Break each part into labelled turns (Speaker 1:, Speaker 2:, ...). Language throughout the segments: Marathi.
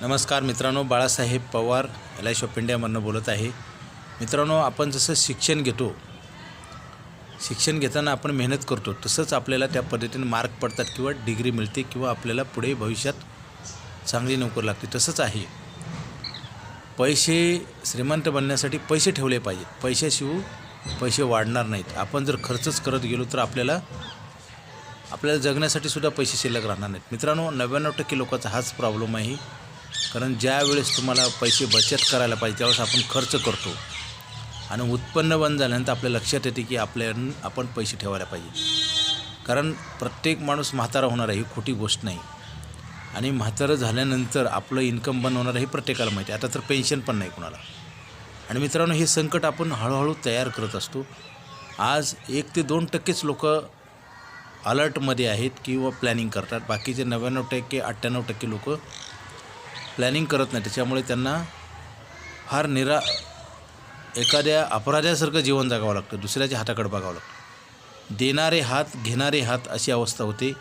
Speaker 1: नमस्कार मित्रांनो Balasaheb Pawar L I shop इंडियामधनं बोलत आहे. मित्रांनो आपण जसं शिक्षण घेतो शिक्षण घेताना आपण मेहनत करतो तसंच आपल्याला त्या पद्धतीने मार्क पडतात किंवा डिग्री मिळते किंवा आपल्याला पुढे भविष्यात चांगली नोकरी लागते तसंच आहे. पैसे श्रीमंत बनण्यासाठी पैसे ठेवले पाहिजेत. पैशाशिवाय पैसे वाढणार नाहीत. आपण जर खर्चच करत गेलो तर आपल्याला आपल्याला जगण्यासाठी सुद्धा पैसे शिल्लक राहणार नाहीत. मित्रांनो नव्याण्णव टक्के लोकांचा हाच प्रॉब्लेम आहे. कारण ज्यावेळेस तुम्हाला पैसे बचत करायला पाहिजे त्यावेळेस आपण खर्च करतो. आणि उत्पन्न बंद झाल्यानंतर आपल्या लक्षात येते की आपल्या आपण पैसे ठेवायला पाहिजे. कारण प्रत्येक माणूस म्हातारा होणार आहे ही खोटी गोष्ट नाही. आणि म्हातारं झाल्यानंतर आपलं इन्कम बंद होणार आहे हे प्रत्येकाला माहिती आहे. आता तर पेन्शन पण नाही कोणाला. आणि मित्रांनो हे संकट आपण हळूहळू तयार करत असतो. आज एक ते दोन टक्केच लोक अलर्टमध्ये आहेत किंवा प्लॅनिंग करतात. बाकीचे नव्याण्णव टक्के अठ्ठ्याण्णव टक्के लोक प्लॅनिंग करत नाही. त्याच्यामुळे त्यांना फार निरा एखाद्या अपराध्यासारखं जीवन जगावं लागतं. दुसऱ्याच्या हाताकडे बघावं लागतं. देणारे हात घेणारे हात अशी अवस्था होते.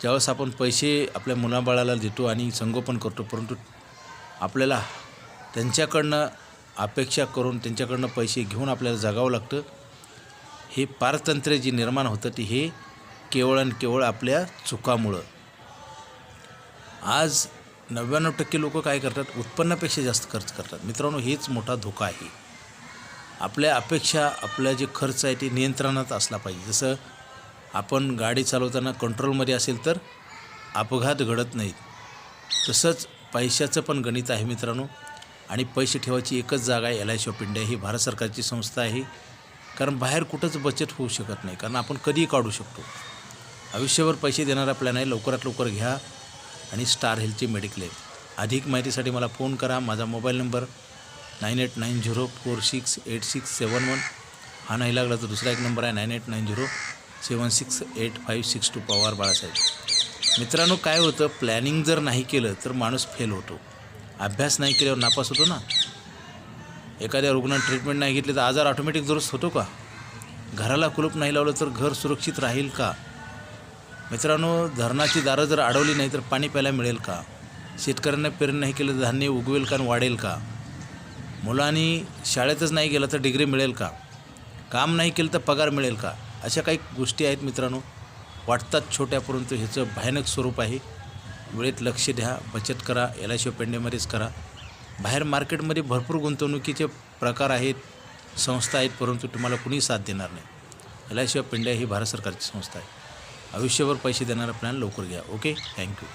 Speaker 1: ज्यावेळेस आपण पैसे आपल्या मुलाबाळाला देतो आणि संगोपन करतो परंतु आपल्याला त्यांच्याकडनं अपेक्षा करून त्यांच्याकडनं पैसे घेऊन आपल्याला जगावं लागतं. हे पारतंत्र्य जे निर्माण होतं ते हे केवळ आणि केवळ आपल्या चुकामुळं. आज नव्याण्णव टक्के लोक काय करतात? उत्पन्नापेक्षा जास्त खर्च करतात. मित्रांनो हेच मोठा धोका आहे. आपल्या अपेक्षा आपल्या जे खर्च आहे ते नियंत्रणात असला पाहिजे. जसं आपण गाडी चालवताना कंट्रोलमध्ये असेल तर अपघात घडत नाहीत. तसंच पैशाचं पण गणित आहे मित्रांनो. आणि पैसे ठेवायची एकच जागा आहे एल आय शॉप इंडिया ही भारत सरकारची संस्था आहे. कारण बाहेर कुठंच बचत होऊ शकत नाही. कारण आपण कधीही काढू शकतो. आयुष्यभर पैसे देणारा प्लॅन आहे. लवकरात लवकर घ्या. आणि स्टार हेल्थची मेडिक्लेम अधिक माहितीसाठी मला फोन करा. माझा mobile number nine eight nine zero four six eight six seven one. हा नाही लागला तर दुसरा एक नंबर आहे nine eight nine zero seven six eight five six two Pawar Balasaheb. मित्रांनो काय होतं? प्लॅनिंग जर नाही केलं तर माणूस फेल होतो. अभ्यास नाही केल्यावर नापास होतो ना. एखाद्या रुग्णाने ट्रीटमेंट नाही घेतली तर आजार ऑटोमॅटिक दुरुस्त होतो का? घराला कुलूप नाही लावलं तर घर सुरक्षित राहील का? मित्रांनो धरणाची दारं जर अडवली नाही तर पाणी प्यायला मिळेल का? शेतकऱ्यांना पेरणी नाही केलं तर धान्य उगवेल का आणि वाढेल का? मुलांनी शाळेतच नाही गेलं तर डिग्री मिळेल का? काम नाही केलं तर पगार मिळेल का? अशा काही गोष्टी आहेत मित्रांनो. वाटतात छोट्या परंतु ह्याचं भयानक स्वरूप आहे. वेळेत लक्ष द्या बचत करा एल आय सी पेंडेमध्येच करा. बाहेर मार्केटमध्ये भरपूर गुंतवणुकीचे प्रकार आहेत संस्था आहेत परंतु तुम्हाला कुणी साथ देणार नाही. एल आय सी ही भारत सरकारची संस्था आहे. आयुष्यभर पैसे देणारा प्लॅन लवकर घ्या. Okay thank you